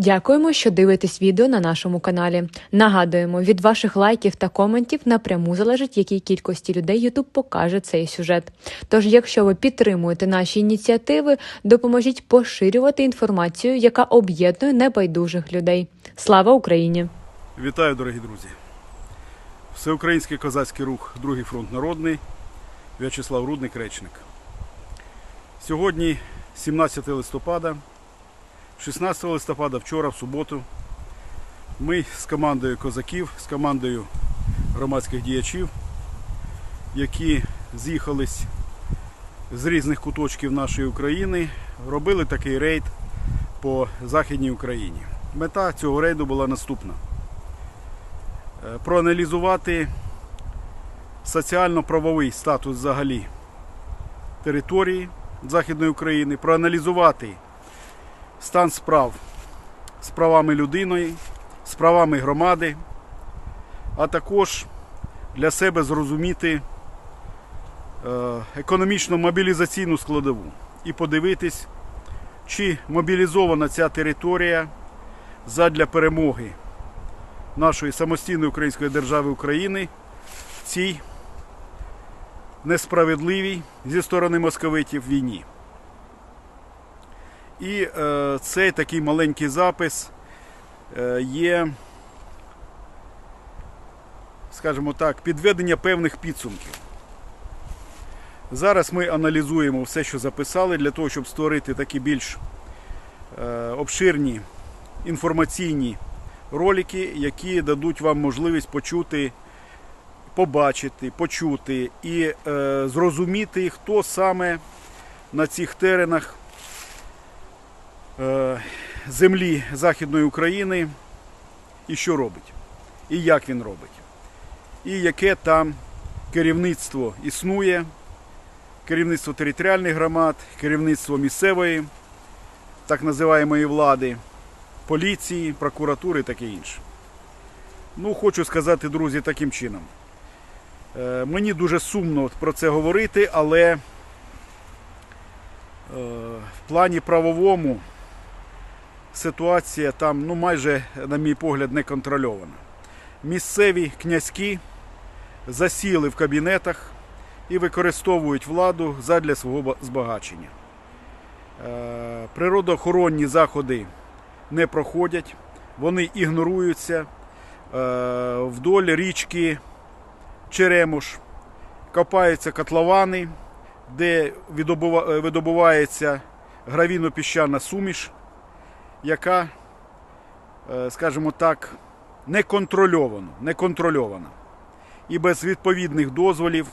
Дякуємо, що дивитесь відео на нашому каналі. Нагадуємо, від ваших лайків та коментів напряму залежить, якій кількості людей YouTube покаже цей сюжет. Тож, якщо ви підтримуєте наші ініціативи, допоможіть поширювати інформацію, яка об'єднує небайдужих людей. Слава Україні! Вітаю, дорогі друзі! Всеукраїнський козацький рух Другий фронт народний В'ячеслав Рудник Речник. Сьогодні 17 листопада, 16 листопада, вчора, в суботу, ми з командою козаків, з командою громадських діячів, які з'їхались з різних куточків нашої України, робили такий рейд по Західній Україні. Мета цього рейду була наступна е, проаналізувати соціально-правовий статус взагалі території Західної України, проаналізувати стан справ з правами людини, з правами громади, а також для себе зрозуміти е, економічно-мобілізаційну складову і подивитись, чи мобілізована ця територія задля перемоги нашої самостійної української держави України в цій несправедливій зі сторони московитів війні. І е, цей такий маленький запис е, є, скажімо так, підведення певних підсумків. Зараз ми аналізуємо все, що записали, для того, щоб створити такі більш е, обширні інформаційні ролики, які дадуть вам можливість почути, побачити, почути і е, зрозуміти, хто саме на цих теренах землі Західної України і що робить, і як він робить, і яке там керівництво існує, керівництво територіальних громад, керівництво місцевої так називаємої влади поліції, прокуратури і таке інше. Ну, хочу сказати, друзі, таким чином. Е, мені дуже сумно про це говорити, але е, в плані правовому ситуація там ну, майже, на мій погляд, не контрольована. Місцеві князькі засіли в кабінетах і використовують владу задля свого збагачення. Е, Природоохоронні заходи не проходять, вони ігноруються. Е, Вдоль річки Черемуш копаються котловани, де е, видобувається гравійно-піщана суміш, яка, е, скажімо так, неконтрольована, неконтрольована і без відповідних дозволів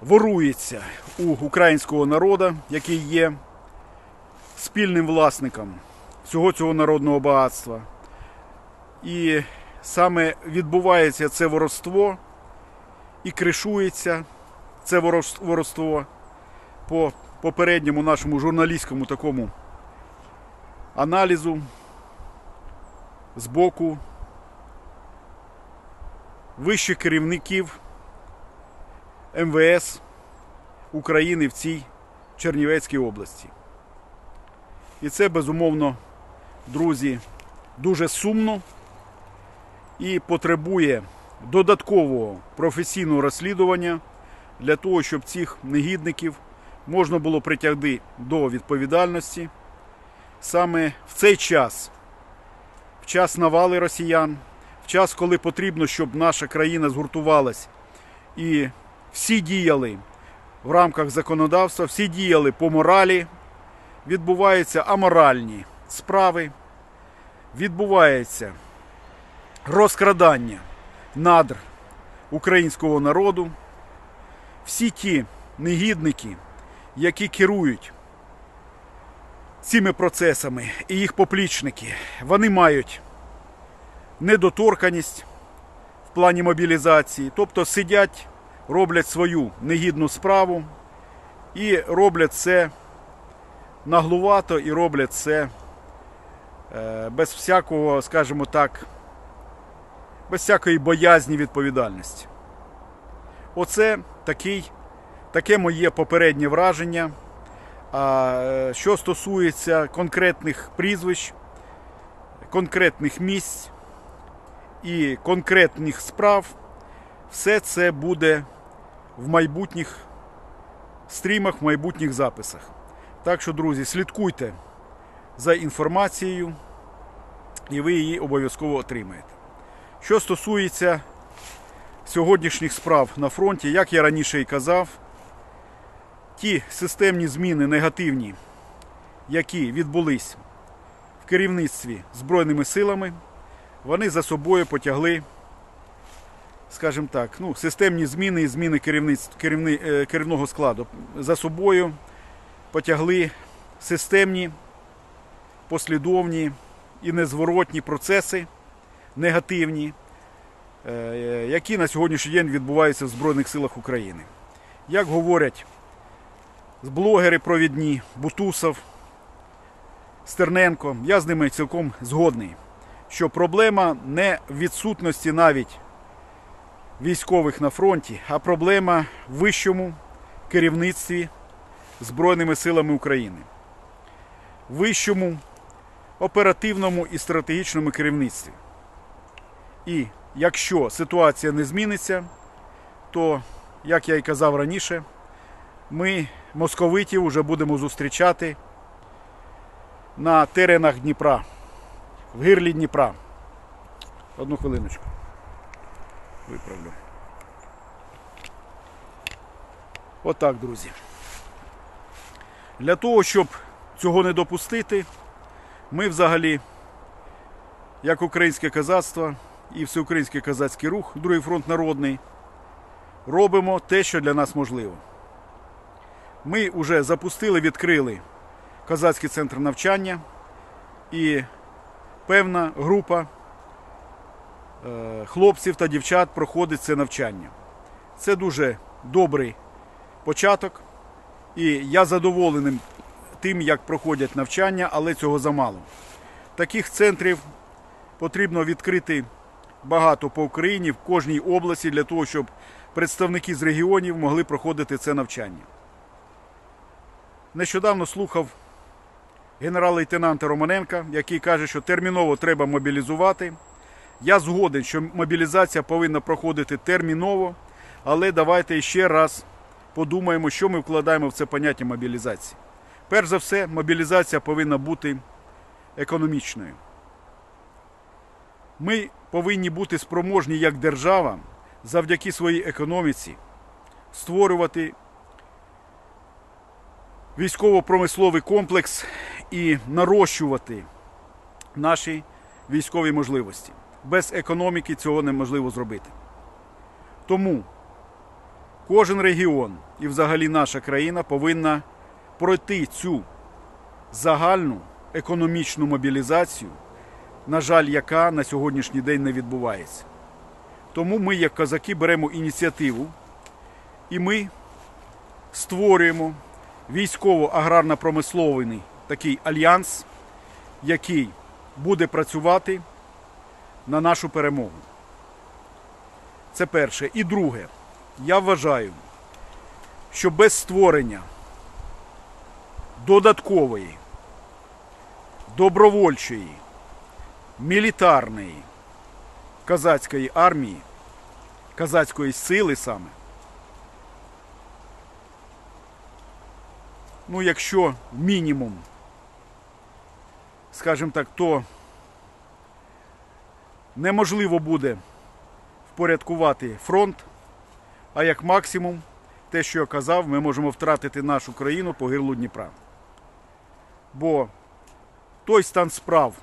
ворується у українського народу, який є спільним власником всього цього народного багатства. І саме відбувається це воровство і кришується це воровство по попередньому нашому журналістському такому аналізу з боку вищих керівників МВС України в цій Чернівецькій області. І це безумовно, друзі, дуже сумно і потребує додаткового професійного розслідування для того, щоб цих негідників можна було притягти до відповідальності саме в цей час, в час навали росіян, в час, коли потрібно, щоб наша країна згуртувалась і всі діяли в рамках законодавства, всі діяли по моралі, відбуваються аморальні справи, відбувається розкрадання надр українського народу. Всі ті негідники, які керують цими процесами і їх поплічники, вони мають недоторканість в плані мобілізації, тобто сидять, роблять свою негідну справу і роблять це наглувато і роблять це е, без всякого, скажімо так, без всякої боязні відповідальності. Оце такий, таке моє попереднє враження. А що стосується конкретних прізвищ, конкретних місць і конкретних справ, все це буде в майбутніх стрімах, в майбутніх записах. Так що, друзі, слідкуйте за інформацією, і ви її обов'язково отримаєте. Що стосується сьогоднішніх справ на фронті, як я раніше і казав, ті системні зміни негативні, які відбулись в керівництві Збройними силами, вони за собою потягли, скажімо так, ну, системні зміни і зміни керівни, е, керівного складу. За собою потягли системні, послідовні і незворотні процеси негативні, е, які на сьогоднішній день відбуваються в Збройних силах України. Як говорять блогери провідні, Бутусов, Стерненко, я з ними цілком згодний, що проблема не в відсутності навіть військових на фронті, а проблема в вищому керівництві Збройними силами України, вищому оперативному і стратегічному керівництві. І якщо ситуація не зміниться, то, як я і казав раніше, ми московитів вже будемо зустрічати на теренах Дніпра, в гирлі Дніпра. Одну хвилиночку. Виправлю. Отак, друзі. Для того, щоб цього не допустити, ми взагалі, як українське козацтво і всеукраїнський козацький рух, Другий фронт народний, робимо те, що для нас можливо. Ми вже запустили, відкрили козацький центр навчання і певна група е, хлопців та дівчат проходить це навчання. Це дуже добрий початок, і я задоволений тим, як проходять навчання, але цього замало. Таких центрів потрібно відкрити багато по Україні, в кожній області, для того, щоб представники з регіонів могли проходити це навчання. Нещодавно слухав генерал-лейтенанта Романенка, який каже, що терміново треба мобілізувати. Я згоден, що мобілізація повинна проходити терміново, але давайте ще раз подумаємо, що ми вкладаємо в це поняття мобілізації. Перш за все, мобілізація повинна бути економічною. Ми повинні бути спроможні як держава завдяки своїй економіці створювати військово-промисловий комплекс і нарощувати наші військові можливості. Без економіки цього неможливо зробити. Тому кожен регіон і взагалі наша країна повинна пройти цю загальну економічну мобілізацію, на жаль, яка на сьогоднішній день не відбувається. Тому ми, як козаки, беремо ініціативу і ми створюємо військово-аграрно-промисловий такий альянс, який буде працювати на нашу перемогу. Це перше. І друге, я вважаю, що без створення додаткової, добровольчої, мілітарної козацької армії, козацької сили саме. Ну, якщо мінімум, скажімо так, то неможливо буде впорядкувати фронт, а як максимум, те, що я казав, ми можемо втратити нашу країну по гирлу Дніпра. Бо той стан справ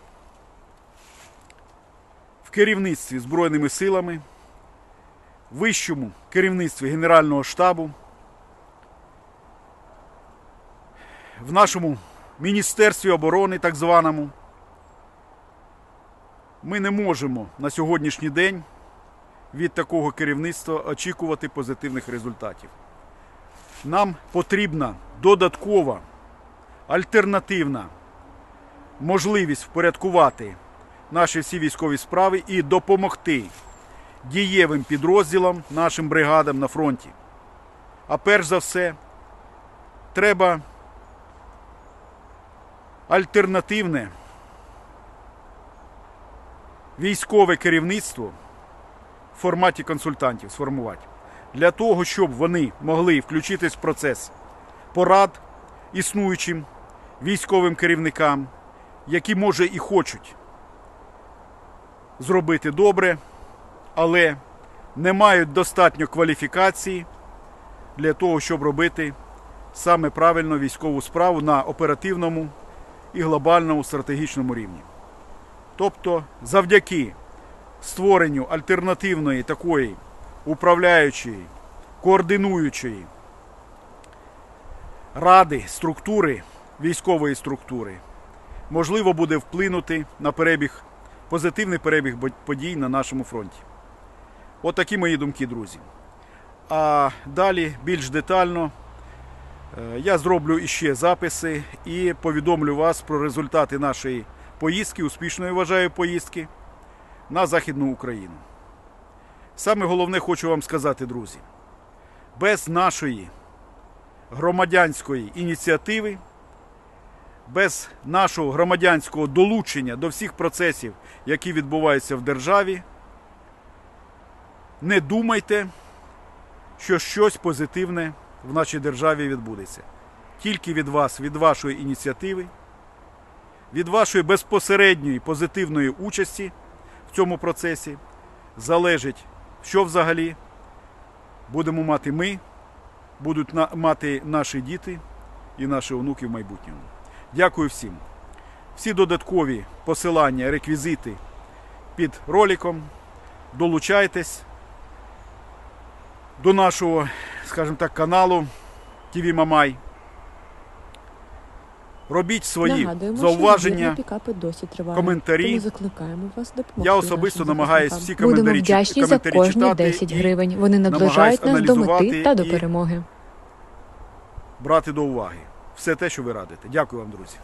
в керівництві Збройними силами, вищому керівництві Генерального штабу, в нашому Міністерстві оборони, так званому, ми не можемо на сьогоднішній день від такого керівництва очікувати позитивних результатів. Нам потрібна додаткова альтернативна можливість впорядкувати наші всі військові справи і допомогти дієвим підрозділам, нашим бригадам на фронті. А перш за все, треба альтернативне військове керівництво в форматі консультантів сформувати. Для того, щоб вони могли включитись в процес порад існуючим військовим керівникам, які може і хочуть зробити добре, але не мають достатньо кваліфікації для того, щоб робити саме правильно військову справу на оперативному і глобальному стратегічному рівні. Тобто, завдяки створенню альтернативної такої управляючої, координуючої ради, структури, військової структури, можливо буде вплинути на перебіг, позитивний перебіг подій на нашому фронті. От такі мої думки, друзі. А далі більш детально я зроблю іще записи і повідомлю вас про результати нашої поїздки, успішної вважаю поїздки на Західну Україну. Саме головне хочу вам сказати, друзі, без нашої громадянської ініціативи, без нашого громадянського долучення до всіх процесів, які відбуваються в державі, не думайте, що щось позитивне в нашій державі відбудеться. Тільки від вас, від вашої ініціативи, від вашої безпосередньої позитивної участі в цьому процесі залежить, що взагалі будемо мати ми, будуть мати наші діти і наші онуки в майбутньому. Дякую всім. Всі додаткові посилання, реквізити під роликом. Долучайтесь до нашого, скажімо так, каналу ТВ Мамай. Робіть свої Нагадуємо, зауваження. що досі тривають. коментарі. Тому закликаємо вас допомогти. Я особисто нашим намагаюсь всі коментарі Будемо вдячні за кожні читати 10 гривень. Вони наближають нас до мети та до перемоги. брати до уваги все те, що ви радите. Дякую вам, друзі.